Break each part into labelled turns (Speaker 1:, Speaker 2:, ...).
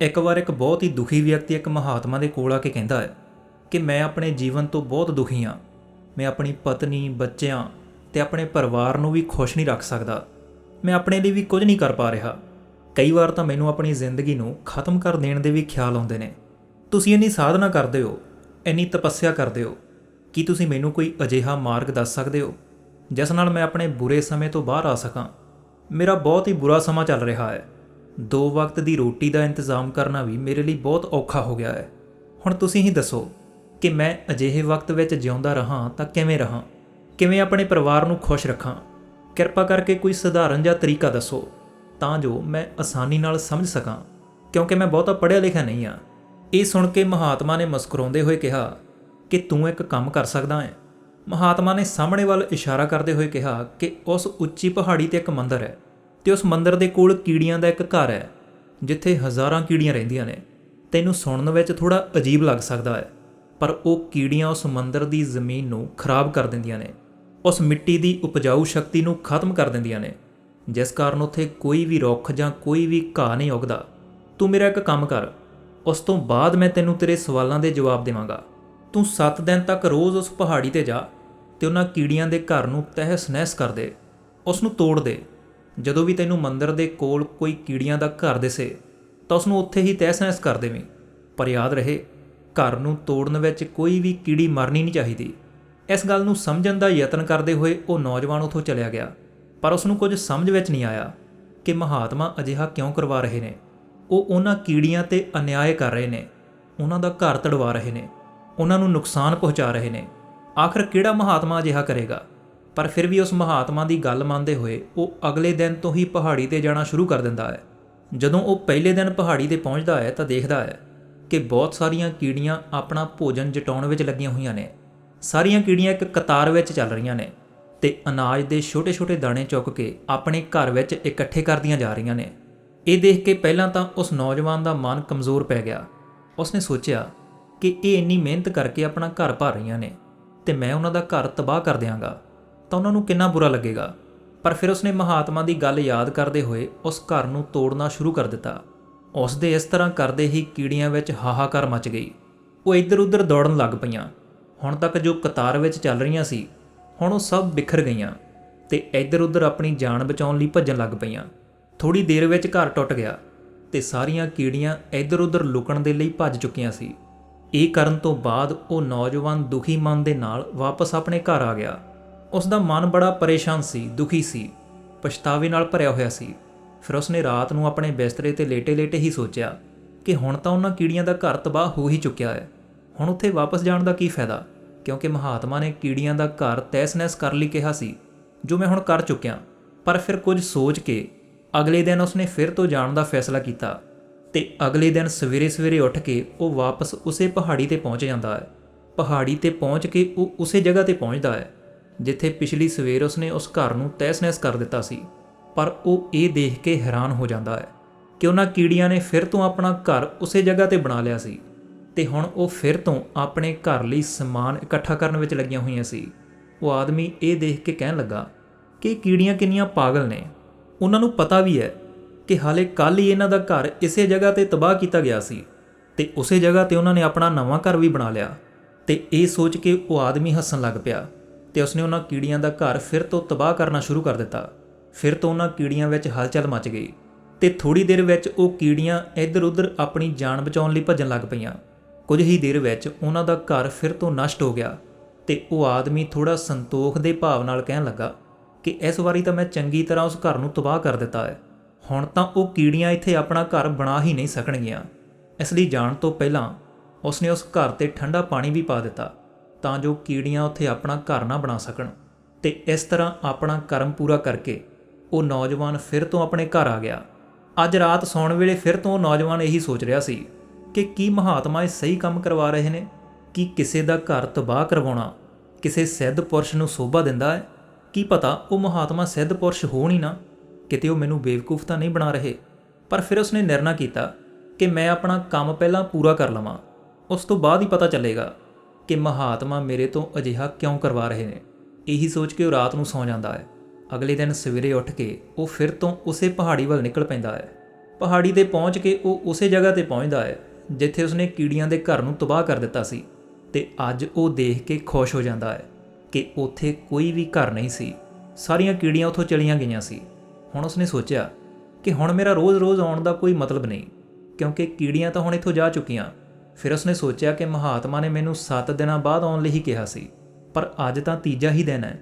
Speaker 1: ਇੱਕ ਵਾਰ ਇੱਕ ਬਹੁਤ ਹੀ ਦੁਖੀ ਵਿਅਕਤੀ ਇੱਕ ਮਹਾਤਮਾ ਦੇ ਕੋਲ ਆ ਕੇ ਕਹਿੰਦਾ ਹੈ ਕਿ ਮੈਂ ਆਪਣੇ ਜੀਵਨ ਤੋਂ ਬਹੁਤ ਦੁਖੀ ਹਾਂ। ਮੈਂ ਆਪਣੀ ਪਤਨੀ, ਬੱਚਿਆਂ ਤੇ ਆਪਣੇ ਪਰਿਵਾਰ ਨੂੰ ਵੀ ਖੁਸ਼ ਨਹੀਂ ਰੱਖ ਸਕਦਾ। ਮੈਂ ਆਪਣੇ ਲਈ ਵੀ ਕੁਝ ਨਹੀਂ ਕਰ ਪਾ ਰਿਹਾ। ਕਈ ਵਾਰ ਤਾਂ ਮੈਨੂੰ ਆਪਣੀ ਜ਼ਿੰਦਗੀ ਨੂੰ ਖਤਮ ਕਰ ਦੇਣ ਦੇ ਵੀ ਖਿਆਲ ਆਉਂਦੇ ਨੇ। ਤੁਸੀਂ ਇੰਨੀ ਸਾਧਨਾ ਕਰਦੇ ਹੋ, ਇੰਨੀ ਤਪੱਸਿਆ ਕਰਦੇ ਹੋ। ਕੀ ਤੁਸੀਂ ਮੈਨੂੰ ਕੋਈ ਅਜਿਹਾ ਮਾਰਗ ਦੱਸ ਸਕਦੇ ਹੋ, ਜਿਸ ਨਾਲ ਮੈਂ ਆਪਣੇ ਬੁਰੇ ਸਮੇਂ ਤੋਂ ਬਾਹਰ ਆ ਸਕਾਂ? ਮੇਰਾ ਬਹੁਤ ਹੀ ਬੁਰਾ ਸਮਾਂ ਚੱਲ ਰਿਹਾ ਹੈ। ਦੋ ਵਕਤ ਦੀ ਰੋਟੀ ਦਾ ਇੰਤਜ਼ਾਮ ਕਰਨਾ ਵੀ ਮੇਰੇ ਲਈ ਬਹੁਤ ਔਖਾ ਹੋ ਗਿਆ ਹੈ। ਹੁਣ ਤੁਸੀਂ ਹੀ ਦੱਸੋ ਕਿ ਮੈਂ ਅਜਿਹੇ ਵਕਤ ਵਿੱਚ ਜਿਉਂਦਾ ਰਹਾ ਤਾਂ ਕਿਵੇਂ ਰਹਾ? ਕਿਵੇਂ ਆਪਣੇ ਪਰਿਵਾਰ ਨੂੰ ਖੁਸ਼ ਰੱਖਾਂ? ਕਿਰਪਾ ਕਰਕੇ ਕੋਈ ਸਧਾਰਨ ਜਿਹਾ ਤਰੀਕਾ ਦੱਸੋ ਤਾਂ ਜੋ ਮੈਂ ਆਸਾਨੀ ਨਾਲ ਸਮਝ ਸਕਾਂ। ਕਿਉਂਕਿ ਮੈਂ ਬਹੁਤਾ ਪੜ੍ਹਿਆ ਲਿਖਿਆ ਨਹੀਂ ਆ ਇਹ ਸੁਣ ਕੇ ਮਹਾਤਮਾ ਨੇ ਮੁਸਕਰਾਉਂਦੇ ਹੋਏ ਕਿਹਾ ਕਿ ਤੂੰ ਇੱਕ ਕੰਮ ਕਰ ਸਕਦਾ ਹੈ। ਮਹਾਤਮਾ ਨੇ ਸਾਹਮਣੇ ਵੱਲ ਇਸ਼ਾਰਾ ਕਰਦੇ ਹੋਏ ਕਿਹਾ ਕਿ ਉਸ ਉੱਚੀ ਪਹਾੜੀ ਤੇ ਇੱਕ ਮੰਦਰ ਹੈ। ਤੇ ਉਸ ਮੰਦਰ ਦੇ ਕੋਲ ਕੀੜੀਆਂ ਦਾ ਇੱਕ ਘਰ ਹੈ, ਜਿੱਥੇ ਹਜ਼ਾਰਾਂ ਕੀੜੀਆਂ ਰਹਿੰਦੀਆਂ ਨੇ। ਤੈਨੂੰ ਸੁਣਨ ਵਿੱਚ ਥੋੜਾ ਅਜੀਬ ਲੱਗ ਸਕਦਾ ਹੈ, ਪਰ ਉਹ ਕੀੜੀਆਂ ਉਸ ਮੰਦਰ ਦੀ ਜ਼ਮੀਨ ਨੂੰ ਖਰਾਬ ਕਰ ਦਿੰਦੀਆਂ ਨੇ। ਉਸ ਮਿੱਟੀ ਦੀ ਉਪਜਾਊ ਸ਼ਕਤੀ ਨੂੰ ਖਤਮ ਕਰ ਦਿੰਦੀਆਂ ਨੇ। ਜਿਸ ਕਾਰਨ ਉੱਥੇ ਕੋਈ ਵੀ ਰੁੱਖ ਜਾਂ ਕੋਈ ਵੀ ਘਾਹ ਨਹੀਂ ਉੱਗਦਾ। ਤੂੰ ਮੇਰਾ ਇੱਕ ਕੰਮ ਕਰ, ਉਸ ਤੋਂ ਬਾਅਦ ਮੈਂ ਤੈਨੂੰ ਤੇਰੇ ਸਵਾਲਾਂ ਦੇ ਜਵਾਬ ਦੇਵਾਂਗਾ। ਤੂੰ 7 ਦਿਨ ਤੱਕ ਰੋਜ਼ ਉਸ ਪਹਾੜੀ ਤੇ ਜਾ, ਤੇ ਉਹਨਾਂ ਕੀੜੀਆਂ ਦੇ ਘਰ ਨੂੰ ਤਹਿਸ ਨਹਿਸ ਕਰ ਦੇ। ਉਸ ਨੂੰ ਤੋੜ ਦੇ। ਜਦੋਂ ਵੀ ਤੈਨੂੰ ਮੰਦਰ ਦੇ ਕੋਲ ਕੋਈ ਕੀੜੀਆਂ ਦਾ ਘਰ ਦਿਸੇ, ਤਾਂ ਉਸ ਨੂੰ ਉੱਥੇ ਹੀ ਤਹਿਸ ਨਹਿਸ ਕਰ ਦੇਵੀਂ। ਪਰ ਯਾਦ ਰਹੇ, ਘਰ ਨੂੰ ਤੋੜਨ ਵਿੱਚ ਕੋਈ ਵੀ ਕੀੜੀ ਮਰਨੀ ਨਹੀਂ ਚਾਹੀਦੀ। ਇਸ ਗੱਲ ਨੂੰ ਸਮਝਣ ਦਾ ਯਤਨ ਕਰਦੇ ਹੋਏ ਉਹ ਨੌਜਵਾਨ ਉਥੋਂ ਚਲਿਆ ਗਿਆ। ਪਰ ਉਸ ਨੂੰ ਕੁਝ ਸਮਝ ਵਿੱਚ ਨਹੀਂ ਆਇਆ ਕਿ ਮਹਾਤਮਾ ਅਜਿਹਾ ਕਿਉਂ ਕਰਵਾ ਰਹੇ ਨੇ। ਉਹ ਉਹਨਾਂ ਕੀੜੀਆਂ ਤੇ ਅਨਿਆਏ ਕਰ ਰਹੇ ਨੇ। ਉਹਨਾਂ ਦਾ ਘਰ ਤੜਵਾ ਰਹੇ ਨੇ। ਉਹਨਾਂ ਨੂੰ ਨੁਕਸਾਨ ਪਹੁੰਚਾ ਰਹੇ ਨੇ। ਆਖਰ ਕਿਹੜਾ ਮਹਾਤਮਾ ਅਜਿਹਾ ਕਰੇਗਾ? ਪਰ ਫਿਰ ਵੀ ਉਸ ਮਹਾਤਮਾ ਦੀ ਗੱਲ ਮੰਨਦੇ ਹੋਏ ਉਹ ਅਗਲੇ ਦਿਨ ਤੋਂ ਹੀ ਪਹਾੜੀ ਤੇ ਜਾਣਾ ਸ਼ੁਰੂ ਕਰ ਦਿੰਦਾ ਹੈ। ਜਦੋਂ ਉਹ ਪਹਿਲੇ ਦਿਨ ਪਹਾੜੀ ਤੇ ਪਹੁੰਚਦਾ ਹੈ ਤਾਂ ਦੇਖਦਾ ਹੈ ਕਿ ਬਹੁਤ ਸਾਰੀਆਂ ਕੀੜੀਆਂ ਆਪਣਾ ਭੋਜਨ ਜਟਾਉਣ ਵਿੱਚ ਲੱਗੀਆਂ ਹੋਈਆਂ ਨੇ। ਸਾਰੀਆਂ ਕੀੜੀਆਂ ਇੱਕ ਕਤਾਰ ਵਿੱਚ ਚੱਲ ਰਹੀਆਂ ਨੇ ਤੇ ਅਨਾਜ ਦੇ ਛੋਟੇ-ਛੋਟੇ ਦਾਣੇ ਚੁੱਕ ਕੇ ਆਪਣੇ ਘਰ ਵਿੱਚ ਇਕੱਠੇ ਕਰਦੀਆਂ ਜਾ ਰਹੀਆਂ ਨੇ। ਇਹ ਦੇਖ ਕੇ ਪਹਿਲਾਂ ਤਾਂ ਉਸ ਨੌਜਵਾਨ ਦਾ ਮਨ ਕਮਜ਼ੋਰ ਪੈ ਗਿਆ। ਉਸਨੇ ਸੋਚਿਆ ਕਿ ਇਹ ਇੰਨੀ ਮਿਹਨਤ ਕਰਕੇ ਆਪਣਾ ਘਰ ਭਰ ਰਹੀਆਂ ਨੇ ਤੇ ਮੈਂ ਉਹਨਾਂ ਦਾ ਘਰ ਤਬਾਹ ਕਰ ਦਿਆਂਗਾ। ਤਾਂ ਉਹਨਾਂ ਨੂੰ ਕਿੰਨਾ ਬੁਰਾ ਲੱਗੇਗਾ। ਪਰ ਫਿਰ ਉਸਨੇ ਮਹਾਤਮਾ ਦੀ ਗੱਲ ਯਾਦ ਕਰਦੇ ਹੋਏ ਉਸ ਘਰ ਨੂੰ ਤੋੜਨਾ ਸ਼ੁਰੂ ਕਰ ਦਿੱਤਾ। ਉਸ ਦੇ ਇਸ ਤਰ੍ਹਾਂ ਕਰਦੇ ਹੀ ਕੀੜੀਆਂ ਵਿੱਚ ਹਾਹਾਕਾਰ ਮਚ ਗਈ। ਉਹ ਇੱਧਰ-ਉੱਧਰ ਦੌੜਨ ਲੱਗ ਪਈਆਂ। ਹੁਣ ਤੱਕ ਜੋ ਕਤਾਰ ਵਿੱਚ ਚੱਲ ਰਹੀਆਂ ਸੀ, ਹੁਣ ਉਹ ਸਭ ਬਿਖਰ ਗਈਆਂ ਤੇ ਇੱਧਰ-ਉੱਧਰ ਆਪਣੀ ਜਾਨ ਬਚਾਉਣ ਲਈ ਭੱਜਣ ਲੱਗ ਪਈਆਂ। ਥੋੜੀ ਦੇਰ ਵਿੱਚ ਘਰ ਟੁੱਟ ਗਿਆ ਤੇ ਸਾਰੀਆਂ ਕੀੜੀਆਂ ਇੱਧਰ-ਉੱਧਰ ਲੁਕਣ ਦੇ ਲਈ ਭੱਜ ਚੁੱਕੀਆਂ ਸੀ। ਇਹ ਕਰਨ ਤੋਂ ਬਾਅਦ ਉਹ ਨੌਜਵਾਨ ਦੁਖੀ ਮਨ ਦੇ ਨਾਲ ਵਾਪਸ ਆਪਣੇ ਘਰ ਆ ਗਿਆ। ਉਸ ਦਾ ਮਨ ਬੜਾ ਪਰੇਸ਼ਾਨ ਸੀ, ਦੁਖੀ ਸੀ, ਪਛਤਾਵੇ ਨਾਲ ਭਰਿਆ ਹੋਇਆ ਸੀ। ਫਿਰ ਉਸਨੇ ਰਾਤ ਨੂੰ ਆਪਣੇ ਬਿਸਤਰੇ ਤੇ ਲੇਟੇ-ਲੇਟੇ ਹੀ ਸੋਚਿਆ ਕਿ ਹੁਣ ਤਾਂ ਉਹਨਾਂ ਕੀੜੀਆਂ ਦਾ ਘਰ ਤਬਾਹ ਹੋ ਹੀ ਚੁੱਕਿਆ ਹੈ। ਹੁਣ ਉੱਥੇ ਵਾਪਸ ਜਾਣ ਦਾ ਕੀ ਫਾਇਦਾ? ਕਿਉਂਕਿ ਮਹਾਤਮਾ ਨੇ ਕੀੜੀਆਂ ਦਾ ਘਰ ਤੈਸ-ਨੈਸ ਕਰ ਲਈ ਕਿਹਾ ਸੀ, ਜੋ ਮੈਂ ਹੁਣ ਕਰ ਚੁੱਕਿਆ। ਪਰ ਫਿਰ ਕੁਝ ਸੋਚ ਕੇ ਅਗਲੇ ਦਿਨ ਉਸਨੇ ਫਿਰ ਤੋਂ ਜਾਣ ਦਾ ਫੈਸਲਾ ਕੀਤਾ ਤੇ ਅਗਲੇ ਦਿਨ ਸਵੇਰੇ-ਸਵੇਰੇ ਉੱਠ ਕੇ ਉਹ ਵਾਪਸ ਉਸੇ ਪਹਾੜੀ ਤੇ ਪਹੁੰਚ ਜਾਂਦਾ ਹੈ। ਪਹਾੜੀ ਤੇ ਪਹੁੰਚ ਕੇ ਉਹ ਉਸੇ ਜਗ੍ਹਾ ਤੇ ਪਹੁੰਚਦਾ ਹੈ। ਜਿੱਥੇ ਪਿਛਲੀ ਸਵੇਰ ਉਸਨੇ ਉਸ ਘਰ ਨੂੰ ਤਹਿਸ-ਨਹਿਸ ਕਰ ਦਿੱਤਾ ਸੀ। ਪਰ ਉਹ ਇਹ ਦੇਖ ਕੇ ਹੈਰਾਨ ਹੋ ਜਾਂਦਾ ਹੈ ਕਿ ਉਹਨਾਂ ਕੀੜੀਆਂ ਨੇ ਫਿਰ ਤੋਂ ਆਪਣਾ ਘਰ ਉਸੇ ਜਗ੍ਹਾ ਤੇ ਬਣਾ ਲਿਆ ਸੀ ਤੇ ਹੁਣ ਉਹ ਫਿਰ ਤੋਂ ਆਪਣੇ ਘਰ ਲਈ ਸਮਾਨ ਇਕੱਠਾ ਕਰਨ ਵਿੱਚ ਲੱਗੀਆਂ ਹੋਈਆਂ ਸੀ। ਉਹ ਆਦਮੀ ਇਹ ਦੇਖ ਕੇ ਕਹਿਣ ਲੱਗਾ ਕਿ ਕੀੜੀਆਂ ਕਿੰਨੀਆਂ ਪਾਗਲ ਨੇ। ਉਹਨਾਂ ਨੂੰ ਪਤਾ ਵੀ ਹੈ ਕਿ ਹਾਲੇ ਕੱਲ ਹੀ ਇਹਨਾਂ ਦਾ ਘਰ ਇਸੇ ਜਗ੍ਹਾ ਤੇ ਤਬਾਹ ਕੀਤਾ ਗਿਆ ਸੀ ਤੇ ਉਸੇ ਜਗ੍ਹਾ ਤੇ ਉਹਨਾਂ ਨੇ ਆਪਣਾ ਨਵਾਂ ਘਰ ਵੀ ਬਣਾ ਲਿਆ ਤੇ ਇਹ ਸੋਚ ਕੇ ਉਹ ਆਦਮੀ ਹੱਸਣ ਲੱਗ ਪਿਆ। ਤੇ ਉਸਨੇ ਉਹਨਾਂ ਕੀੜੀਆਂ ਦਾ ਘਰ ਫਿਰ ਤੋਂ ਤਬਾਹ ਕਰਨਾ ਸ਼ੁਰੂ ਕਰ ਦਿੱਤਾ। ਫਿਰ ਤੋਂ ਉਹਨਾਂ ਕੀੜੀਆਂ ਵਿੱਚ ਹਲਚਲ ਮਚ ਗਈ ਤੇ ਥੋੜੀ ਦੇਰ ਵਿੱਚ ਉਹ ਕੀੜੀਆਂ ਇੱਧਰ-ਉੱਧਰ ਆਪਣੀ ਜਾਨ ਬਚਾਉਣ ਲਈ ਭੱਜਣ ਲੱਗ ਪਈਆਂ। ਕੁਝ ਹੀ ਦੇਰ ਵਿੱਚ ਉਹਨਾਂ ਦਾ ਘਰ ਫਿਰ ਤੋਂ ਨਸ਼ਟ ਹੋ ਗਿਆ ਤੇ ਉਹ ਆਦਮੀ ਥੋੜਾ ਸੰਤੋਖ ਦੇ ਭਾਵ ਨਾਲ ਕਹਿਣ ਲੱਗਾ ਕਿ ਇਸ ਵਾਰੀ ਤਾਂ ਮੈਂ ਚੰਗੀ ਤਰ੍ਹਾਂ ਉਸ ਘਰ ਨੂੰ ਤਬਾਹ ਕਰ ਦਿੱਤਾ ਹੈ। ਹੁਣ ਤਾਂ ਉਹ ਕੀੜੀਆਂ ਇੱਥੇ ਆਪਣਾ ਘਰ ਬਣਾ ਹੀ ਨਹੀਂ ਸਕਣਗੀਆਂ। ਇਸ ਲਈ ਜਾਣ ਤੋਂ ਪਹਿਲਾਂ ਉਸਨੇ ਉਸ ਘਰ ਤੇ ਠੰਡਾ ਪਾਣੀ ਵੀ ਪਾ ਦਿੱਤਾ। ਤਾਂ ਜੋ ਕੀੜੀਆਂ ਉੱਥੇ ਆਪਣਾ ਘਰ ਨਾ ਬਣਾ ਸਕਣ। ਤੇ ਇਸ ਤਰ੍ਹਾਂ ਆਪਣਾ ਕਰਮ ਪੂਰਾ ਕਰਕੇ ਉਹ ਨੌਜਵਾਨ ਫਿਰ ਤੋਂ ਆਪਣੇ ਘਰ ਆ ਗਿਆ। ਅੱਜ ਰਾਤ ਸੌਣ ਵੇਲੇ ਫਿਰ ਤੋਂ ਉਹ ਨੌਜਵਾਨ ਇਹੀ ਸੋਚ ਰਿਹਾ ਸੀ ਕਿ ਕੀ ਮਹਾਤਮਾ ਇਹ ਸਹੀ ਕੰਮ ਕਰਵਾ ਰਹੇ ਨੇ? ਕਿ ਕਿਸੇ ਦਾ ਘਰ ਤਬਾਹ ਕਰਵਾਉਣਾ, ਕਿਸੇ ਸਿੱਧ ਪੁਰਸ਼ ਨੂੰ ਸੋਭਾ ਦਿੰਦਾ ਹੈ? ਕੀ ਪਤਾ ਉਹ ਮਹਾਤਮਾ ਸਿੱਧ ਪੁਰਸ਼ ਹੋਣ ਹੀ ਨਾ? ਕਿਤੇ ਉਹ ਮੈਨੂੰ ਬੇਵਕੂਫ ਤਾਂ ਨਹੀਂ ਬਣਾ ਰਹੇ? ਪਰ ਫਿਰ ਉਸਨੇ ਨਿਰਣਾ ਕੀਤਾ ਕਿ ਮੈਂ ਆਪਣਾ ਕੰਮ ਪਹਿਲਾਂ ਪੂਰਾ ਕਰ ਲਵਾਂ। ਉਸ ਤੋਂ ਬਾਅਦ ਹੀ ਪਤਾ ਚੱਲੇਗਾ ਕਿ ਮਹਾਤਮਾ ਮੇਰੇ ਤੋਂ ਅਜਿਹਾ ਕਿਉਂ ਕਰਵਾ ਰਹੇ ਨੇ? ਇਹੀ ਸੋਚ ਕੇ ਉਹ ਰਾਤ ਨੂੰ ਸੌਂ ਜਾਂਦਾ ਹੈ। ਅਗਲੇ ਦਿਨ ਸਵੇਰੇ ਉੱਠ ਕੇ ਉਹ ਫਿਰ ਤੋਂ ਉਸੇ ਪਹਾੜੀ ਵੱਲ ਨਿਕਲ ਪੈਂਦਾ ਹੈ। ਪਹਾੜੀ ਤੇ ਪਹੁੰਚ ਕੇ ਉਹ ਉਸੇ ਜਗ੍ਹਾ ਤੇ ਪਹੁੰਚਦਾ ਹੈ, ਜਿੱਥੇ ਉਸਨੇ ਕੀੜੀਆਂ ਦੇ ਘਰ ਨੂੰ ਤਬਾਹ ਕਰ ਦਿੱਤਾ ਸੀ। ਤੇ ਅੱਜ ਉਹ ਦੇਖ ਕੇ ਖੁਸ਼ ਹੋ ਜਾਂਦਾ ਹੈ ਕਿ ਉੱਥੇ ਕੋਈ ਵੀ ਘਰ ਨਹੀਂ ਸੀ। ਸਾਰੀਆਂ ਕੀੜੀਆਂ ਉੱਥੋਂ ਚਲੀਆਂ ਗਈਆਂ ਸੀ। ਹੁਣ ਉਸਨੇ ਸੋਚਿਆ ਕਿ ਹੁਣ ਮੇਰਾ ਰੋਜ਼-ਰੋਜ਼ ਆਉਣ ਦਾ ਕੋਈ ਮਤਲਬ ਨਹੀਂ, ਕਿਉਂਕਿ ਕੀੜੀਆਂ ਤਾਂ ਹੁਣ ਇੱਥੋਂ ਜਾ ਚੁੱਕੀਆਂ। ਫਿਰ ਉਸਨੇ ਸੋਚਿਆ ਕਿ ਮਹਾਤਮਾ ਨੇ ਮੈਨੂੰ 7 ਦਿਨਾਂ ਬਾਅਦ ਆਉਣ ਲਈ ਹੀ ਕਿਹਾ ਸੀ, ਪਰ ਅੱਜ ਤਾਂ ਤੀਜਾ ਹੀ ਦਿਨ ਹੈ।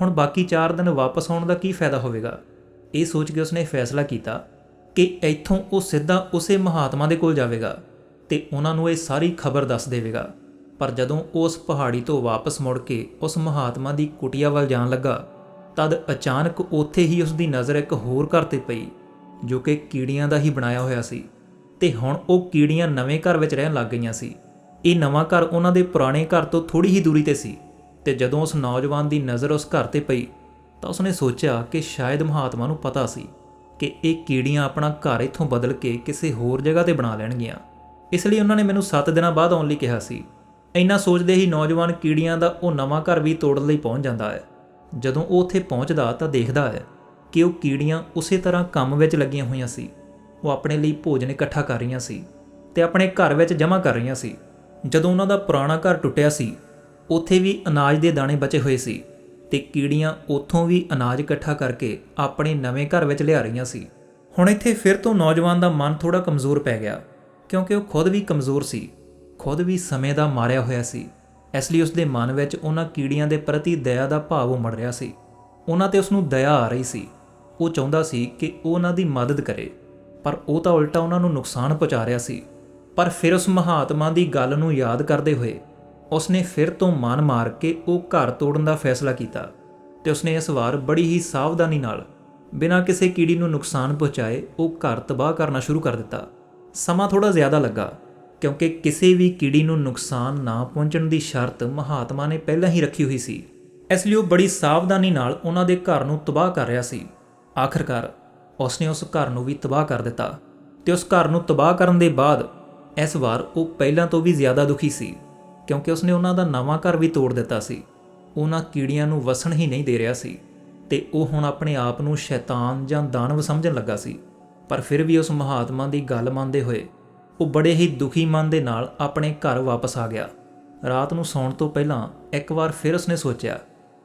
Speaker 1: ਹੁਣ ਬਾਕੀ 4 ਦਿਨ ਵਾਪਸ ਆਉਣ ਦਾ ਕੀ ਫਾਇਦਾ ਹੋਵੇਗਾ? ਇਹ ਸੋਚ ਕੇ ਉਸਨੇ ਫੈਸਲਾ ਕੀਤਾ ਕਿ ਇੱਥੋਂ ਉਹ ਸਿੱਧਾ ਉਸੇ ਮਹਾਤਮਾ ਦੇ ਕੋਲ ਜਾਵੇਗਾ ਤੇ ਉਹਨਾਂ ਨੂੰ ਇਹ ਸਾਰੀ ਖਬਰ ਦੱਸ ਦੇਵੇਗਾ। ਪਰ ਜਦੋਂ ਉਹ ਉਸ ਪਹਾੜੀ ਤੋਂ ਵਾਪਸ ਮੁੜ ਕੇ ਉਸ ਮਹਾਤਮਾ ਦੀ ਕੁਟੀਆ ਵੱਲ ਜਾਣ ਲੱਗਾ, ਤਦ ਅਚਾਨਕ ਉੱਥੇ ਹੀ ਉਸ ਦੀ ਨਜ਼ਰ ਇੱਕ ਹੋਰ ਘਰ ਤੇ ਪਈ, ਜੋ ਕਿ ਕੀੜੀਆਂ ਦਾ ਹੀ ਬਣਾਇਆ ਹੋਇਆ ਸੀ। ਤੇ ਹੁਣ ਉਹ ਕੀੜੀਆਂ ਨਵੇਂ ਘਰ ਵਿੱਚ ਰਹਿਣ ਲੱਗ ਗਈਆਂ ਸੀ। ਇਹ ਨਵਾਂ ਘਰ ਉਹਨਾਂ ਦੇ ਪੁਰਾਣੇ ਘਰ ਤੋਂ ਥੋੜੀ ਹੀ ਦੂਰੀ ਤੇ ਸੀ ਤੇ ਜਦੋਂ ਉਸ ਨੌਜਵਾਨ ਦੀ ਨਜ਼ਰ ਉਸ ਘਰ ਤੇ ਪਈ, ਤਾਂ ਉਸਨੇ ਸੋਚਿਆ ਕਿ ਸ਼ਾਇਦ ਮਹਾਤਮਾ ਨੂੰ ਪਤਾ ਸੀ ਕਿ ਇਹ ਕੀੜੀਆਂ ਆਪਣਾ ਘਰ ਇੱਥੋਂ ਬਦਲ ਕੇ ਕਿਸੇ ਹੋਰ ਜਗ੍ਹਾ ਤੇ ਬਣਾ ਲੈਣਗੀਆਂ। ਇਸ ਲਈ ਉਹਨਾਂ ਨੇ ਮੈਨੂੰ 7 ਦਿਨਾਂ ਬਾਅਦ ਆਉਣ ਲਈ ਕਿਹਾ ਸੀ। ਇੰਨਾ ਸੋਚਦੇ ਹੀ ਨੌਜਵਾਨ ਕੀੜੀਆਂ ਦਾ ਉਹ ਨਵਾਂ ਘਰ ਵੀ ਤੋੜਨ ਲਈ ਪਹੁੰਚ ਜਾਂਦਾ ਹੈ। ਜਦੋਂ ਉਹ ਉੱਥੇ ਪਹੁੰਚਦਾ ਤਾਂ ਦੇਖਦਾ ਹੈ ਕਿ ਉਹ ਕੀੜੀਆਂ ਉਸੇ ਤਰ੍ਹਾਂ ਕੰਮ ਵਿੱਚ ਲੱਗੀਆਂ ਹੋਈਆਂ ਸੀ। ਉਹ ਆਪਣੇ ਲਈ ਭੋਜਨ ਇਕੱਠਾ ਕਰ ਰਹੀਆਂ ਸੀ ਤੇ ਆਪਣੇ ਘਰ ਵਿੱਚ ਜਮ੍ਹਾਂ ਕਰ ਰਹੀਆਂ ਸੀ। ਜਦੋਂ ਉਹਨਾਂ ਦਾ ਪੁਰਾਣਾ ਘਰ ਟੁੱਟਿਆ ਸੀ, ਉੱਥੇ ਵੀ ਅਨਾਜ ਦੇ ਦਾਣੇ ਬਚੇ ਹੋਏ ਸੀ ਤੇ ਕੀੜੀਆਂ ਉੱਥੋਂ ਵੀ ਅਨਾਜ ਇਕੱਠਾ ਕਰਕੇ ਆਪਣੇ ਨਵੇਂ ਘਰ ਵਿੱਚ ਲਿਆ ਰਹੀਆਂ ਸੀ। ਹੁਣ ਇੱਥੇ ਫਿਰ ਤੋਂ ਨੌਜਵਾਨ ਦਾ ਮਨ ਥੋੜਾ ਕਮਜ਼ੋਰ ਪੈ ਗਿਆ, ਕਿਉਂਕਿ ਉਹ ਖੁਦ ਵੀ ਕਮਜ਼ੋਰ ਸੀ, ਖੁਦ ਵੀ ਸਮੇਂ ਦਾ ਮਾਰਿਆ ਹੋਇਆ ਸੀ। ਇਸ ਲਈ ਉਸ ਦੇ ਮਨ ਵਿੱਚ ਉਹਨਾਂ ਕੀੜੀਆਂ ਦੇ ਪ੍ਰਤੀ ਦਇਆ ਦਾ ਭਾਵ ਉਮੜ ਰਿਹਾ ਸੀ। ਉਹਨਾਂ ਤੇ ਉਸ ਨੂੰ ਦਇਆ ਆ ਰਹੀ ਸੀ। ਉਹ ਚਾਹੁੰਦਾ ਸੀ ਕਿ ਉਹ ਉਹਨਾਂ ਦੀ ਮਦਦ ਕਰੇ। ਪਰ ਉਹ ਤਾਂ ਉਲਟਾ ਉਹਨਾਂ ਨੂੰ ਨੁਕਸਾਨ ਪਹੁੰਚਾ ਰਿਹਾ ਸੀ। ਪਰ ਫਿਰ ਉਸ ਮਹਾਤਮਾ ਦੀ ਗੱਲ ਨੂੰ ਯਾਦ ਕਰਦੇ ਹੋਏ ਉਸਨੇ ਫਿਰ ਤੋਂ ਮਨ ਮਾਰ ਕੇ ਉਹ ਘਰ ਤੋੜਨ ਦਾ ਫੈਸਲਾ ਕੀਤਾ ਤੇ ਉਸਨੇ ਇਸ ਵਾਰ ਬੜੀ ਹੀ ਸਾਵਧਾਨੀ ਨਾਲ ਬਿਨਾਂ ਕਿਸੇ ਕੀੜੀ ਨੂੰ ਨੁਕਸਾਨ ਪਹੁੰਚਾਏ ਉਹ ਘਰ ਤਬਾਹ ਕਰਨਾ ਸ਼ੁਰੂ ਕਰ ਦਿੱਤਾ। ਸਮਾਂ ਥੋੜਾ ਜ਼ਿਆਦਾ ਲੱਗਾ ਕਿਉਂਕਿ ਕਿਸੇ ਵੀ ਕੀੜੀ ਨੂੰ ਨੁਕਸਾਨ ਨਾ ਪਹੁੰਚਣ ਦੀ ਸ਼ਰਤ ਮਹਾਤਮਾ ਨੇ ਪਹਿਲਾਂ ਹੀ ਰੱਖੀ ਹੋਈ ਸੀ। ਇਸ ਲਈ ਉਹ ਬੜੀ ਸਾਵਧਾਨੀ ਨਾਲ ਉਹਨਾਂ ਦੇ ਘਰ ਨੂੰ ਤਬਾਹ ਕਰ ਰਿਹਾ ਸੀ। ਆਖਰਕਾਰ ਉਸਨੇ ਉਸ ਘਰ ਨੂੰ ਵੀ ਤਬਾਹ ਕਰ ਦਿੱਤਾ ਤੇ ਉਸ ਘਰ ਨੂੰ ਤਬਾਹ ਕਰਨ ਦੇ ਬਾਅਦ ਇਸ ਵਾਰ ਉਹ ਪਹਿਲਾਂ ਤੋਂ ਵੀ ਜ਼ਿਆਦਾ ਦੁਖੀ ਸੀ, ਕਿਉਂਕਿ ਉਸਨੇ ਉਹਨਾਂ ਦਾ ਨਵਾਂ ਘਰ ਵੀ ਤੋੜ ਦਿੱਤਾ ਸੀ। ਉਹਨਾਂ ਕੀੜੀਆਂ ਨੂੰ ਵਸਣ ਹੀ ਨਹੀਂ ਦੇ ਰਿਹਾ ਸੀ ਤੇ ਉਹ ਹੁਣ ਆਪਣੇ ਆਪ ਨੂੰ ਸ਼ੈਤਾਨ ਜਾਂ ਦਾਨਵ ਸਮਝਣ ਲੱਗਾ ਸੀ। ਪਰ ਫਿਰ ਵੀ ਉਸ ਮਹਾਤਮਾ ਦੀ ਗੱਲ ਮੰਨਦੇ ਹੋਏ ਉਹ ਬੜੇ ਹੀ ਦੁਖੀ ਮਨ ਦੇ ਨਾਲ ਆਪਣੇ ਘਰ ਵਾਪਸ ਆ ਗਿਆ। ਰਾਤ ਨੂੰ ਸੌਣ ਤੋਂ ਪਹਿਲਾਂ ਇੱਕ ਵਾਰ ਫਿਰ ਉਸਨੇ ਸੋਚਿਆ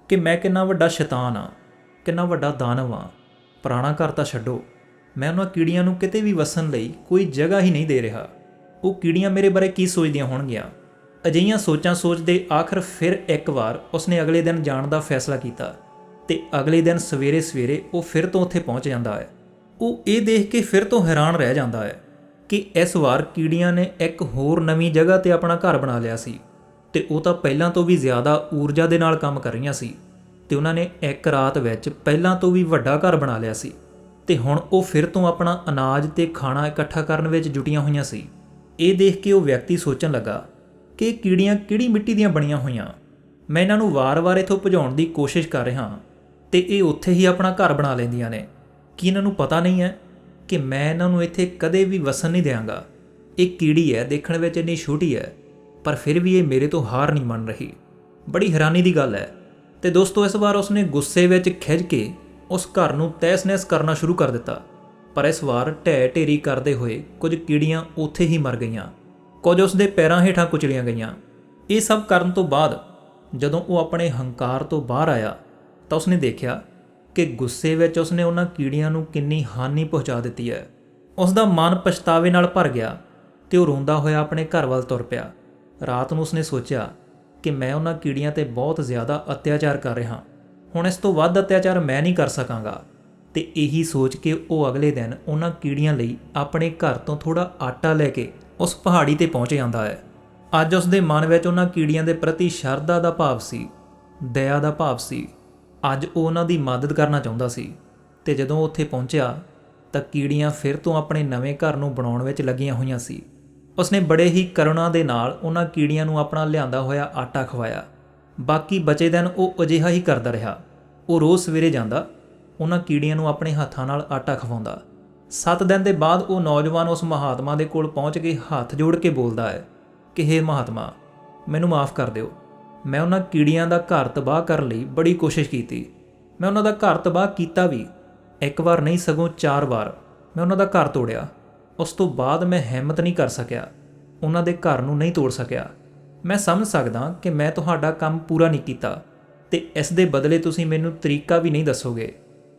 Speaker 1: ਕਿ ਮੈਂ ਕਿੰਨਾ ਵੱਡਾ ਸ਼ੈਤਾਨ ਆ ਕਿੰਨਾ ਵੱਡਾ ਦਾਨਵ ਆ ਪੁਰਾਣਾ ਘਰ ਤਾਂ ਛੱਡੋ। ਮੈਂ ਉਹਨਾਂ ਕੀੜੀਆਂ ਨੂੰ ਕਿਤੇ ਵੀ ਵਸਣ ਲਈ ਕੋਈ ਜਗ੍ਹਾ ਹੀ ਨਹੀਂ ਦੇ ਰਿਹਾ। ਉਹ ਕੀੜੀਆਂ ਮੇਰੇ ਬਾਰੇ ਕੀ ਸੋਚਦੀਆਂ ਹੋਣਗੀਆਂ? ਅਜਿਹੀਆਂ ਸੋਚਾਂ ਸੋਚਦੇ ਆਖਰ ਫਿਰ ਇੱਕ ਵਾਰ ਉਸਨੇ ਅਗਲੇ ਦਿਨ ਜਾਣ ਦਾ ਫੈਸਲਾ ਕੀਤਾ ਤੇ ਅਗਲੇ ਦਿਨ ਸਵੇਰੇ ਸਵੇਰੇ ਉਹ ਫਿਰ ਤੋਂ ਉੱਥੇ ਪਹੁੰਚ ਜਾਂਦਾ ਹੈ। ਉਹ ਇਹ ਦੇਖ ਕੇ ਫਿਰ ਤੋਂ ਹੈਰਾਨ ਰਹਿ ਜਾਂਦਾ ਹੈ ਕਿ ਇਸ ਵਾਰ ਕੀੜੀਆਂ ਨੇ ਇੱਕ ਹੋਰ ਨਵੀਂ ਜਗ੍ਹਾ ਤੇ ਆਪਣਾ ਘਰ ਬਣਾ ਲਿਆ ਸੀ ਤੇ ਉਹ ਤਾਂ ਪਹਿਲਾਂ ਤੋਂ ਵੀ ਜ਼ਿਆਦਾ ਊਰਜਾ ਦੇ ਨਾਲ ਕੰਮ ਕਰ ਰਹੀਆਂ ਸੀ। ਤੇ ਉਹਨਾਂ ਨੇ ਇੱਕ ਰਾਤ ਵਿੱਚ ਪਹਿਲਾਂ ਤੋਂ ਵੀ ਵੱਡਾ ਘਰ ਬਣਾ ਲਿਆ ਸੀ ਤੇ ਹੁਣ ਉਹ ਫਿਰ ਤੋਂ ਆਪਣਾ ਅਨਾਜ ਤੇ ਖਾਣਾ ਇਕੱਠਾ ਕਰਨ ਵਿੱਚ ਜੁਟੀਆਂ ਹੋਈਆਂ ਸੀ। ਇਹ ਦੇਖ ਕੇ ਉਹ ਵਿਅਕਤੀ ਸੋਚਣ ਲੱਗਾ ਕਿ ਇਹ ਕੀੜੀਆਂ ਕਿਹੜੀ ਮਿੱਟੀ ਦੀਆਂ ਬਣੀਆਂ ਹੋਈਆਂ। ਮੈਂ ਇਹਨਾਂ ਨੂੰ ਵਾਰ-ਵਾਰ ਇਥੋਂ ਭਜਾਉਣ ਦੀ ਕੋਸ਼ਿਸ਼ ਕਰ ਰਿਹਾ ਹਾਂ ਤੇ ਇਹ ਉੱਥੇ ਹੀ ਆਪਣਾ ਘਰ ਬਣਾ ਲੈਂਦੀਆਂ ਨੇ। ਕੀ ਇਹਨਾਂ ਨੂੰ ਪਤਾ ਨਹੀਂ ਹੈ ਕਿ ਮੈਂ ਇਹਨਾਂ ਨੂੰ ਇੱਥੇ ਕਦੇ ਵੀ ਵਸਣ ਨਹੀਂ ਦੇਵਾਂਗਾ ਇਹ ਕੀੜੀ ਹੈ, ਦੇਖਣ ਵਿੱਚ ਇੰਨੀ ਛੋਟੀ ਹੈ, ਪਰ ਫਿਰ ਵੀ ਇਹ ਮੇਰੇ ਤੋਂ ਹਾਰ ਨਹੀਂ ਮੰਨ ਰਹੀ। ਬੜੀ ਹੈਰਾਨੀ ਦੀ ਗੱਲ ਹੈ। ਤੇ ਦੋਸਤੋ, ਇਸ ਵਾਰ ਉਸਨੇ ਗੁੱਸੇ ਵਿੱਚ ਖਿੱਚ ਕੇ ਉਸ ਘਰ ਨੂੰ ਤੈਸ-ਨੈਸ ਕਰਨਾ ਸ਼ੁਰੂ ਕਰ ਦਿੱਤਾ। ਪਰ ਇਸ ਵਾਰ ਢਹਿ ਢੇਰੀ ਕਰਦੇ ਹੋਏ ਕੁਝ ਕੀੜੀਆਂ ਉੱਥੇ ਹੀ ਮਰ ਗਈਆਂ। ਕੁਝ ਉਸ ਦੇ ਪੈਰਾਂ ਹੇਠਾਂ ਕੁਚਲੀਆਂ ਗਈਆਂ। ਇਹ ਸਭ ਕਰਨ ਤੋਂ ਬਾਅਦ ਜਦੋਂ ਉਹ ਆਪਣੇ ਹੰਕਾਰ ਤੋਂ ਬਾਹਰ ਆਇਆ, ਤਾਂ ਉਸਨੇ ਦੇਖਿਆ ਕਿ ਗੁੱਸੇ ਵਿੱਚ ਉਸਨੇ ਉਹਨਾਂ ਕੀੜੀਆਂ ਨੂੰ ਕਿੰਨੀ ਹਾਨੀ ਪਹੁੰਚਾ ਦਿੱਤੀ ਹੈ। ਉਸ ਦਾ ਮਨ ਪਛਤਾਵੇ ਨਾਲ ਭਰ ਗਿਆ ਤੇ ਉਹ ਰੋਂਦਾ ਹੋਇਆ ਆਪਣੇ ਘਰ ਵੱਲ ਤੁਰ ਪਿਆ। ਰਾਤ ਨੂੰ ਉਸਨੇ ਸੋਚਿਆ ਕਿ ਮੈਂ ਉਹਨਾਂ ਕੀੜੀਆਂ ਤੇ ਬਹੁਤ ਜ਼ਿਆਦਾ ਅਤਿਆਚਾਰ ਕਰ ਰਿਹਾ ਹੁਣ ਇਸ ਤੋਂ ਵੱਧ ਅਤਿਆਚਾਰ ਮੈਂ ਨਹੀਂ ਕਰ ਸਕਾਂਗਾ। ਤੇ ਇਹੀ ਸੋਚ ਕੇ ਉਹ ਅਗਲੇ ਦਿਨ ਉਹਨਾਂ ਕੀੜੀਆਂ ਲਈ ਆਪਣੇ ਘਰ ਤੋਂ ਥੋੜਾ ਆਟਾ ਲੈ ਕੇ ਉਸ ਪਹਾੜੀ ਤੇ ਪਹੁੰਚ ਜਾਂਦਾ ਹੈ। ਅੱਜ ਉਸ ਦੇ ਮਨ ਵਿੱਚ ਉਹਨਾਂ ਕੀੜੀਆਂ ਦੇ ਪ੍ਰਤੀ ਸ਼ਰਧਾ ਦਾ ਭਾਵ ਸੀ, ਦਇਆ ਦਾ ਭਾਵ ਸੀ। ਅੱਜ ਉਹ ਉਹਨਾਂ ਦੀ ਮਦਦ ਕਰਨਾ ਚਾਹੁੰਦਾ ਸੀ। ਤੇ ਜਦੋਂ ਉੱਥੇ ਪਹੁੰਚਿਆ, ਤਾਂ ਕੀੜੀਆਂ ਫਿਰ ਤੋਂ ਆਪਣੇ ਨਵੇਂ ਘਰ ਨੂੰ ਬਣਾਉਣ ਵਿੱਚ ਲੱਗੀਆਂ ਹੋਈਆਂ ਸੀ। ਉਸਨੇ ਬੜੇ ਹੀ ਕਰੁਣਾ ਦੇ ਨਾਲ ਉਹਨਾਂ ਕੀੜੀਆਂ ਨੂੰ ਆਪਣਾ ਲਿਆਂਦਾ ਹੋਇਆ ਆਟਾ ਖਵਾਇਆ। ਬਾਕੀ ਬਚੇ ਦਿਨ ਉਹ ਅਜਿਹਾ ਹੀ ਕਰਦਾ ਰਿਹਾ। ਉਹ ਰੋਜ਼ ਸਵੇਰੇ ਜਾਂਦਾ, ਉਹਨਾਂ ਕੀੜੀਆਂ ਨੂੰ ਆਪਣੇ ਹੱਥਾਂ ਨਾਲ ਆਟਾ ਖਵਾਉਂਦਾ। 7 ਦਿਨ ਦੇ ਬਾਅਦ ਉਹ ਨੌਜਵਾਨ ਉਸ ਮਹਾਤਮਾ ਦੇ ਕੋਲ ਪਹੁੰਚ ਕੇ ਹੱਥ ਜੋੜ ਕੇ ਬੋਲਦਾ ਹੈ ਕਿ हे ਮਹਾਤਮਾ, ਮੈਨੂੰ ਮਾਫ ਕਰ ਦਿਓ। ਮੈਂ ਉਹਨਾਂ ਕੀੜੀਆਂ ਦਾ ਘਰ ਤਬਾਹ ਕਰਨ ਲਈ ਬੜੀ ਕੋਸ਼ਿਸ਼ ਕੀਤੀ। ਮੈਂ ਉਹਨਾਂ ਦਾ ਘਰ ਤਬਾਹ ਕੀਤਾ ਵੀ, ਇੱਕ ਵਾਰ ਨਹੀਂ ਸਗੋਂ ਚਾਰ ਵਾਰ ਮੈਂ ਉਹਨਾਂ ਦਾ ਘਰ ਤੋੜਿਆ। ਉਸ ਤੋਂ ਬਾਅਦ ਮੈਂ ਹਿੰਮਤ ਨਹੀਂ ਕਰ ਸਕਿਆ। ਉਹਨਾਂ ਦੇ ਘਰ ਨੂੰ ਨਹੀਂ ਤੋੜ ਸਕਿਆ। ਮੈਂ ਸਮਝ ਸਕਦਾ ਕਿ ਮੈਂ ਤੁਹਾਡਾ ਕੰਮ ਪੂਰਾ ਨਹੀਂ ਕੀਤਾ ਤੇ ਇਸ ਦੇ ਬਦਲੇ ਤੁਸੀਂ ਮੈਨੂੰ ਤਰੀਕਾ ਵੀ ਨਹੀਂ ਦੱਸੋਗੇ,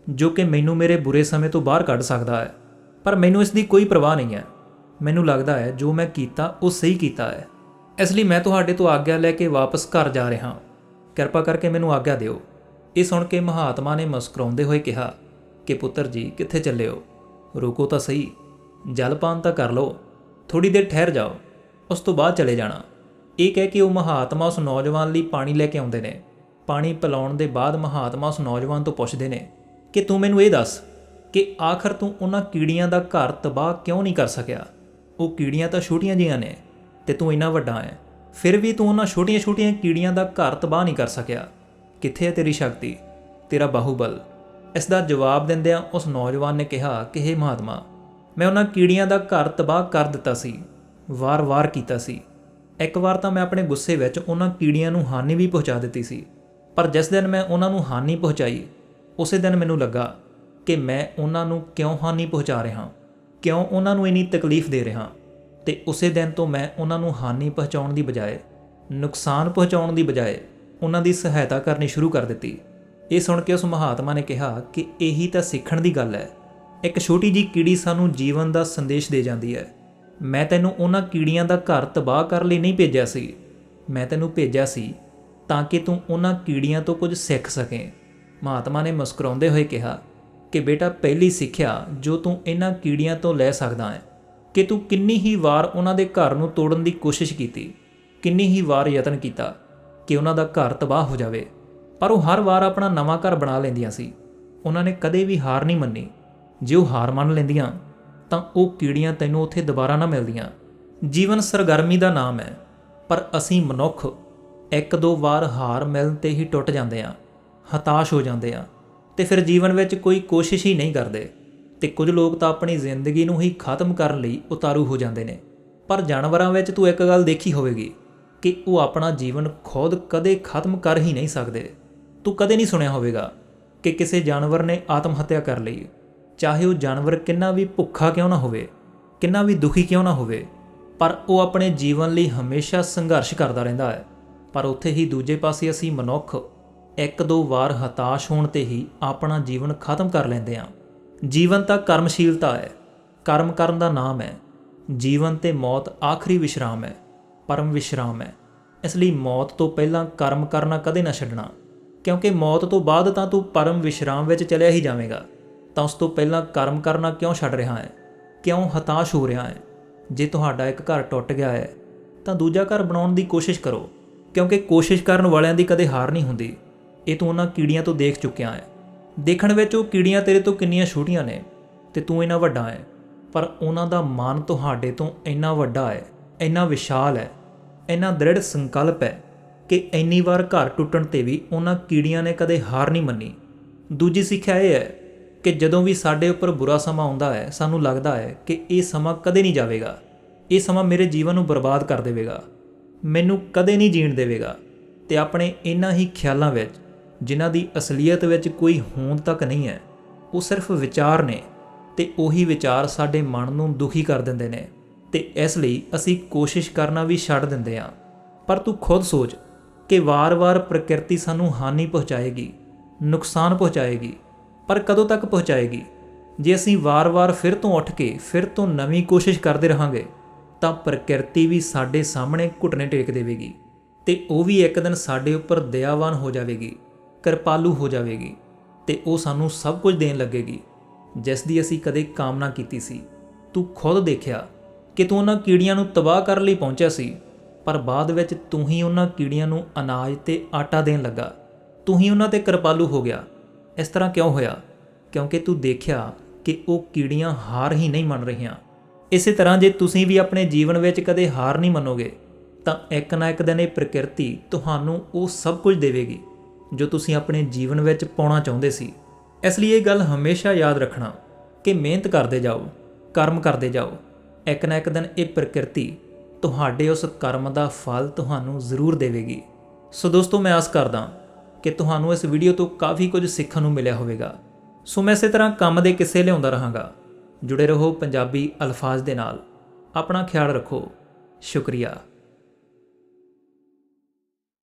Speaker 1: ਜੋ ਕਿ ਮੈਨੂੰ ਮੇਰੇ ਬੁਰੇ ਸਮੇਂ ਤੋਂ ਬਾਹਰ ਕੱਢ ਸਕਦਾ ਹੈ। ਪਰ ਮੈਨੂੰ ਇਸ ਦੀ ਕੋਈ ਪਰਵਾਹ ਨਹੀਂ ਹੈ। ਮੈਨੂੰ ਲੱਗਦਾ ਹੈ ਜੋ ਮੈਂ ਕੀਤਾ, ਉਹ ਸਹੀ ਕੀਤਾ ਹੈ। ਇਸ ਲਈ ਮੈਂ ਤੁਹਾਡੇ ਤੋਂ ਆਗਿਆ ਲੈ ਕੇ ਵਾਪਸ ਘਰ ਜਾ ਰਿਹਾ ਹਾਂ। ਕਿਰਪਾ ਕਰਕੇ ਮੈਨੂੰ ਆਗਿਆ ਦਿਓ। ਇਹ ਸੁਣ ਕੇ ਮਹਾਤਮਾ ਨੇ ਮੁਸਕਰਾਉਂਦੇ ਹੋਏ ਕਿਹਾ ਕਿ ਪੁੱਤਰ ਜੀ, ਕਿੱਥੇ ਚੱਲੇ ਹੋ? ਰੁਕੋ ਤਾਂ ਸਹੀ। ਜਲਪਾਨ ਤਾਂ ਕਰ ਲਓ ਥੋੜੀ ਦੇਰ ਠਹਿਰ ਜਾਓ, ਉਸ ਤੋਂ ਬਾਅਦ ਚਲੇ ਜਾਣਾ। ਇਹ ਕਹਿ ਕੇ ਉਹ ਮਹਾਤਮਾ ਉਸ ਨੌਜਵਾਨ ਲਈ ਪਾਣੀ ਲੈ ਕੇ ਆਉਂਦੇ ਨੇ। ਪਾਣੀ ਪਿਲਾਉਣ ਦੇ ਬਾਅਦ ਮਹਾਤਮਾ ਉਸ ਨੌਜਵਾਨ ਤੋਂ ਪੁੱਛਦੇ ਨੇ ਕਿ ਤੂੰ ਮੈਨੂੰ ਇਹ ਦੱਸ ਕਿ ਆਖਰ ਤੂੰ ਉਹਨਾਂ ਕੀੜੀਆਂ ਦਾ ਘਰ ਤਬਾਹ ਕਿਉਂ ਨਹੀਂ ਕਰ ਸਕਿਆ? ਉਹ ਕੀੜੀਆਂ ਤਾਂ ਛੋਟੀਆਂ ਜੀਆਂ ਨੇ ਤੇ ਤੂੰ ਇੰਨਾ ਵੱਡਾ ਹੈ। ਫਿਰ ਵੀ ਤੂੰ ਉਹਨਾਂ ਛੋਟੀਆਂ-ਛੋਟੀਆਂ ਕੀੜੀਆਂ ਦਾ ਘਰ ਤਬਾਹ ਨਹੀਂ ਕਰ ਸਕਿਆ। ਕਿੱਥੇ ਹੈ ਤੇਰੀ ਸ਼ਕਤੀ? ਤੇਰਾ ਬਾਹੂਬਲ? ਇਸ ਦਾ ਜਵਾਬ ਦਿੰਦਿਆਂ ਉਸ ਨੌਜਵਾਨ ਨੇ ਕਿਹਾ ਕਿ हे ਮਹਾਤਮਾ ਮੈਂ ਉਹਨਾਂ ਕੀੜੀਆਂ ਦਾ ਘਰ ਤਬਾਹ ਕਰ ਦਿੱਤਾ ਸੀ, ਵਾਰ-ਵਾਰ ਕੀਤਾ ਸੀ। ਇੱਕ ਵਾਰ ਤਾਂ ਮੈਂ ਆਪਣੇ ਗੁੱਸੇ ਵਿੱਚ ਉਹਨਾਂ ਕੀੜੀਆਂ ਨੂੰ ਹਾਨੀ ਵੀ ਪਹੁੰਚਾ ਦਿੱਤੀ ਸੀ, ਪਰ ਜਿਸ ਦਿਨ ਮੈਂ ਉਹਨਾਂ ਨੂੰ ਹਾਨੀ ਪਹੁੰਚਾਈ, ਉਸੇ ਦਿਨ ਮੈਨੂੰ ਲੱਗਾ ਕਿ ਮੈਂ ਉਹਨਾਂ ਨੂੰ ਕਿਉਂ ਹਾਨੀ ਪਹੁੰਚਾ ਰਿਹਾ, ਕਿਉਂ ਉਹਨਾਂ ਨੂੰ ਇੰਨੀ ਤਕਲੀਫ ਦੇ ਰਿਹਾ ਤੇ ਉਸੇ ਦਿਨ ਤੋਂ ਮੈਂ ਉਹਨਾਂ ਨੂੰ ਹਾਨੀ ਪਹੁੰਚਾਉਣ ਦੀ ਬਜਾਏ, ਨੁਕਸਾਨ ਪਹੁੰਚਾਉਣ ਦੀ ਬਜਾਏ ਉਹਨਾਂ ਦੀ ਸਹਾਇਤਾ ਕਰਨੀ ਸ਼ੁਰੂ ਕਰ ਦਿੱਤੀ। ਇਹ ਸੁਣ ਕੇ ਉਸ ਮਹਾਤਮਾ ਨੇ ਕਿਹਾ ਕਿ ਇਹੀ ਤਾਂ ਸਿੱਖਣ ਦੀ ਗੱਲ ਹੈ। ਇੱਕ ਛੋਟੀ ਜੀ ਕੀੜੀ ਸਾਨੂੰ ਜੀਵਨ ਦਾ ਸੰਦੇਸ਼ ਦੇ ਜਾਂਦੀ ਹੈ। ਮੈਂ ਤੈਨੂੰ ਉਹਨਾਂ ਕੀੜੀਆਂ ਦਾ ਘਰ ਤਬਾਹ ਕਰਨ ਲਈ ਨਹੀਂ ਭੇਜਿਆ ਸੀ। ਮੈਂ ਤੈਨੂੰ ਭੇਜਿਆ ਸੀ ਤਾਂ ਕਿ ਤੂੰ ਉਹਨਾਂ ਕੀੜੀਆਂ ਤੋਂ ਕੁਝ ਸਿੱਖ ਸਕੇ। ਮਹਾਤਮਾ ਨੇ ਮੁਸਕਰਾਉਂਦੇ ਹੋਏ ਕਿਹਾ, ਕਿ ਬੇਟਾ, ਪਹਿਲੀ ਸਿੱਖਿਆ ਜੋ ਤੂੰ ਇਹਨਾਂ ਕੀੜੀਆਂ ਤੋਂ ਲੈ ਸਕਦਾ ਹੈ, ਕਿ ਤੂੰ ਕਿੰਨੀ ਹੀ ਵਾਰ ਉਹਨਾਂ ਦੇ ਘਰ ਨੂੰ ਤੋੜਨ ਦੀ ਕੋਸ਼ਿਸ਼ ਕੀਤੀ, ਕਿੰਨੀ ਹੀ ਵਾਰ ਯਤਨ ਕੀਤਾ, ਕਿ ਉਹਨਾਂ ਦਾ ਘਰ ਤਬਾਹ ਹੋ ਜਾਵੇ। ਪਰ ਉਹ ਹਰ ਵਾਰ ਆਪਣਾ ਨਵਾਂ ਘਰ ਬਣਾ ਲੈਂਦੀਆਂ ਸੀ। ਉਹਨਾਂ ਨੇ ਕਦੇ ਵੀ ਹਾਰ ਨਹੀਂ ਮੰਨੀ। ਜੇ ਉਹ ਹਾਰ ਮੰਨ ਲੈਂਦੀਆਂ, ਤਾਂ ਉਹ ਕੀੜੀਆਂ ਤੈਨੂੰ ਉੱਥੇ ਦੁਬਾਰਾ ਨਾ ਮਿਲਦੀਆਂ। ਜੀਵਨ ਸਰਗਰਮੀ ਦਾ ਨਾਮ ਹੈ, ਪਰ ਅਸੀਂ ਮਨੁੱਖ ਇੱਕ ਦੋ ਵਾਰ ਹਾਰ ਮਿਲਣ ਤੇ ਹੀ ਟੁੱਟ ਜਾਂਦੇ ਆ ਹਤਾਸ਼ ਹੋ ਜਾਂਦੇ ਆ ਤੇ ਫਿਰ ਜੀਵਨ ਵਿੱਚ ਕੋਈ ਕੋਸ਼ਿਸ਼ ਹੀ ਨਹੀਂ ਕਰਦੇ ਤੇ ਕੁਝ ਲੋਕ ਤਾਂ ਆਪਣੀ ਜ਼ਿੰਦਗੀ ਨੂੰ ਹੀ ਖਤਮ ਕਰਨ ਲਈ ਉਤਾਰੂ ਹੋ ਜਾਂਦੇ ਨੇ। ਪਰ ਜਾਨਵਰਾਂ ਵਿੱਚ ਤੂੰ ਇੱਕ ਗੱਲ ਦੇਖੀ ਹੋਵੇਗੀ ਕਿ ਉਹ ਆਪਣਾ ਜੀਵਨ ਖੁਦ ਕਦੇ ਖਤਮ ਕਰ ਹੀ ਨਹੀਂ ਸਕਦੇ। ਤੂੰ ਕਦੇ ਨਹੀਂ ਸੁਣਿਆ ਹੋਵੇਗਾ ਕਿ ਕਿਸੇ ਜਾਨਵਰ ਨੇ ਆਤਮ ਹੱਤਿਆ ਕਰ ਲਈ। ਚਾਹੇ ਉਹ ਜਾਨਵਰ ਕਿੰਨਾ ਵੀ ਭੁੱਖਾ ਕਿਉਂ ਨਾ ਹੋਵੇ, ਕਿੰਨਾ ਵੀ ਦੁਖੀ ਕਿਉਂ ਨਾ ਹੋਵੇ, ਪਰ ਉਹ ਆਪਣੇ ਜੀਵਨ ਲਈ ਹਮੇਸ਼ਾ ਸੰਘਰਸ਼ ਕਰਦਾ ਰਹਿੰਦਾ ਹੈ। ਪਰ ਉੱਥੇ ਹੀ ਦੂਜੇ ਪਾਸੇ ਅਸੀਂ ਮਨੁੱਖ ਇੱਕ ਦੋ ਵਾਰ ਹਤਾਸ਼ ਹੋਣ ਤੇ ਹੀ ਆਪਣਾ ਜੀਵਨ ਖਤਮ ਕਰ ਲੈਂਦੇ ਹਾਂ। ਜੀਵਨ ਤਾਂ ਕਰਮਸ਼ੀਲਤਾ ਹੈ, ਕਰਮ ਕਰਨ ਦਾ ਨਾਮ ਹੈ। ਜੀਵਨ ਤੇ ਮੌਤ ਆਖਰੀ ਵਿਸ਼ਰਾਮ ਹੈ, ਪਰਮ ਵਿਸ਼ਰਾਮ ਹੈ। ਇਸ ਲਈ ਮੌਤ ਤੋਂ ਪਹਿਲਾਂ ਕਰਮ ਕਰਨਾ ਕਦੇ ਨਾ ਛੱਡਣਾ, ਕਿਉਂਕਿ ਮੌਤ ਤੋਂ ਬਾਅਦ ਤਾਂ ਤੂੰ ਪਰਮ ਵਿਸ਼ਰਾਮ ਵਿੱਚ ਚਲਿਆ ਹੀ ਜਾਵੇਂਗਾ। ਤਾਂ ਉਸ ਤੋਂ ਪਹਿਲਾਂ ਕਰਮ ਕਰਨਾ ਕਿਉਂ ਛੱਡ ਰਿਹਾ ਹੈ? ਕਿਉਂ ਹਤਾਸ਼ ਹੋ ਰਿਹਾ ਹੈ? ਜੇ ਤੁਹਾਡਾ ਇੱਕ ਘਰ ਟੁੱਟ ਗਿਆ ਹੈ, ਤਾਂ ਦੂਜਾ ਘਰ ਬਣਾਉਣ ਦੀ ਕੋਸ਼ਿਸ਼ ਕਰੋ, ਕਿਉਂਕਿ ਕੋਸ਼ਿਸ਼ ਕਰਨ ਵਾਲਿਆਂ ਦੀ ਕਦੇ ਹਾਰ ਨਹੀਂ ਹੁੰਦੀ। ਇਹ ਤੂੰ ਉਹਨਾਂ ਕੀੜੀਆਂ ਤੋਂ ਦੇਖ ਚੁੱਕਿਆ ਹੈ। ਦੇਖਣ ਵਿੱਚ ਉਹ ਕੀੜੀਆਂ ਤੇਰੇ ਤੋਂ ਕਿੰਨੀਆਂ ਛੋਟੀਆਂ ਨੇ ਤੇ ਤੂੰ ਇੰਨਾ ਵੱਡਾ ਹੈ, ਪਰ ਉਹਨਾਂ ਦਾ ਮਨ ਤੁਹਾਡੇ ਤੋਂ ਇੰਨਾ ਵੱਡਾ ਹੈ, ਇੰਨਾ ਵਿਸ਼ਾਲ ਹੈ, ਇੰਨਾ ਦ੍ਰਿੜ ਸੰਕਲਪ ਹੈ ਕਿ ਇੰਨੀ ਵਾਰ ਘਰ ਟੁੱਟਣ ਤੇ ਵੀ ਉਹਨਾਂ ਕੀੜੀਆਂ ਨੇ ਕਦੇ ਹਾਰ ਨਹੀਂ ਮੰਨੀ। ਦੂਜੀ ਸਿੱਖਿਆ ਇਹ ਹੈ ਕਿ ਜਦੋਂ ਵੀ ਸਾਡੇ ਉੱਪਰ ਬੁਰਾ ਸਮਾਂ ਆਉਂਦਾ ਹੈ, ਸਾਨੂੰ ਲੱਗਦਾ ਹੈ ਕਿ ਇਹ ਸਮਾਂ ਕਦੇ ਨਹੀਂ ਜਾਵੇਗਾ। ਇਹ ਸਮਾਂ ਮੇਰੇ ਜੀਵਨ ਨੂੰ ਬਰਬਾਦ ਕਰ ਦੇਵੇਗਾ। ਮੈਨੂੰ ਕਦੇ ਨਹੀਂ ਜੀਣ ਦੇਵੇਗਾ। ਤੇ ਆਪਣੇ ਇਨ੍ਹਾਂ ਹੀ ਖਿਆਲਾਂ ਵਿੱਚ, ਜਿਨ੍ਹਾਂ ਦੀ ਅਸਲੀਅਤ ਵਿੱਚ ਕੋਈ ਹੋਂਦ ਤੱਕ ਨਹੀਂ ਹੈ, ਉਹ ਸਿਰਫ ਵਿਚਾਰ ਨੇ ਤੇ ਉਹੀ ਵਿਚਾਰ ਸਾਡੇ ਮਨ ਨੂੰ ਦੁਖੀ ਕਰ ਦਿੰਦੇ ਨੇ। ਤੇ ਇਸ ਲਈ ਅਸੀਂ ਕੋਸ਼ਿਸ਼ ਕਰਨਾ ਵੀ ਛੱਡ ਦਿੰਦੇ ਹਾਂ। ਪਰ ਤੂੰ ਖੁਦ ਸੋਚ ਕਿ ਵਾਰ-ਵਾਰ ਪ੍ਰਕਿਰਤੀ ਸਾਨੂੰ ਹਾਨੀ ਪਹੁੰਚਾਏਗੀ, ਨੁਕਸਾਨ ਪਹੁੰਚਾਏਗੀ। ਪਰ ਕਦੋਂ ਤੱਕ ਪਹੁੰਚਾਏਗੀ? ਜੇ ਅਸੀਂ ਵਾਰ-ਵਾਰ ਫਿਰ ਤੋਂ ਉੱਠ ਕੇ ਫਿਰ ਤੋਂ ਨਵੀਂ ਕੋਸ਼ਿਸ਼ ਕਰਦੇ ਰਹਾਂਗੇ, ਤਾਂ ਪ੍ਰਕਿਰਤੀ ਵੀ ਸਾਡੇ ਸਾਹਮਣੇ ਘੁਟਨੇ ਟੇਕ ਦੇਵੇਗੀ ਤੇ ਉਹ ਵੀ ਇੱਕ ਦਿਨ ਸਾਡੇ ਉੱਪਰ ਦਇਆਵਾਨ ਹੋ ਜਾਵੇਗੀ, ਕਿਰਪਾਲੂ ਹੋ ਜਾਵੇਗੀ ਤੇ ਉਹ ਸਾਨੂੰ ਸਭ ਕੁਝ ਦੇਣ ਲੱਗੇਗੀ। ਜਿਸ ਦੀ ਅਸੀਂ ਕਦੇ ਕਾਮਨਾ ਕੀਤੀ ਸੀ। ਤੂੰ ਖੁਦ ਦੇਖਿਆ ਕਿ ਤੂੰ ਉਹਨਾਂ ਕੀੜੀਆਂ ਨੂੰ ਤਬਾਹ ਕਰਨ ਲਈ ਪਹੁੰਚਿਆ ਸੀ, ਪਰ ਬਾਅਦ ਵਿੱਚ ਤੂੰ ਹੀ ਉਹਨਾਂ ਕੀੜੀਆਂ ਨੂੰ ਅਨਾਜ ਤੇ ਆਟਾ ਦੇਣ ਲੱਗਾ। ਤੂੰ ਹੀ ਉਹਨਾਂ ਤੇ ਕਿਰਪਾਲੂ ਹੋ ਗਿਆ। ਇਸ ਤਰ੍ਹਾਂ ਕਿਉਂ ਹੋਇਆ? ਕਿਉਂਕਿ ਤੂੰ ਦੇਖਿਆ ਕਿ ਉਹ ਕੀੜੀਆਂ ਹਾਰ ਹੀ ਨਹੀਂ ਮੰਨ ਰਹੀਆਂ। ਇਸੇ ਤਰ੍ਹਾਂ ਜੇ ਤੁਸੀਂ ਵੀ ਆਪਣੇ ਜੀਵਨ ਵਿੱਚ ਕਦੇ ਹਾਰ ਨਹੀਂ ਮੰਨੋਗੇ, ਤਾਂ ਇੱਕ ਨਾ ਇੱਕ ਦਿਨ ਇਹ ਪ੍ਰਕਿਰਤੀ ਤੁਹਾਨੂੰ ਉਹ ਸਭ ਕੁਝ ਦੇਵੇਗੀ ਜੋ ਤੁਸੀਂ ਆਪਣੇ ਜੀਵਨ ਵਿੱਚ ਪਾਉਣਾ ਚਾਹੁੰਦੇ ਸੀ। ਇਸ ਲਈ ਇਹ ਗੱਲ ਹਮੇਸ਼ਾ ਯਾਦ ਰੱਖਣਾ ਕਿ ਮਿਹਨਤ ਕਰਦੇ ਜਾਓ, ਕਰਮ ਕਰਦੇ ਜਾਓ। ਇੱਕ ਨਾ ਇੱਕ ਦਿਨ ਇਹ ਪ੍ਰਕਿਰਤੀ ਤੁਹਾਡੇ ਉਸ ਕਰਮ ਦਾ ਫਲ ਤੁਹਾਨੂੰ ਜ਼ਰੂਰ ਦੇਵੇਗੀ। ਸੋ ਦੋਸਤੋ, ਮੈਂ ਆਸ ਕਰਦਾ ਕਿ ਤੁਹਾਨੂੰ ਇਸ ਵੀਡੀਓ ਤੋਂ ਕਾਫੀ ਕੁਝ ਸਿੱਖਣ ਨੂੰ ਮਿਲਿਆ ਹੋਵੇਗਾ। ਸੋ ਮੈਂ ਇਸੇ ਤਰ੍ਹਾਂ ਕੰਮ ਦੇ ਕਿੱਸੇ ਲਿਆਉਂਦਾ ਰਹਾਂਗਾ। ਜੁੜੇ ਰਹੋ ਪੰਜਾਬੀ ਅਲਫਾਜ਼ ਦੇ ਨਾਲ। ਆਪਣਾ ਖਿਆਲ ਰੱਖੋ। ਸ਼ੁਕਰੀਆ।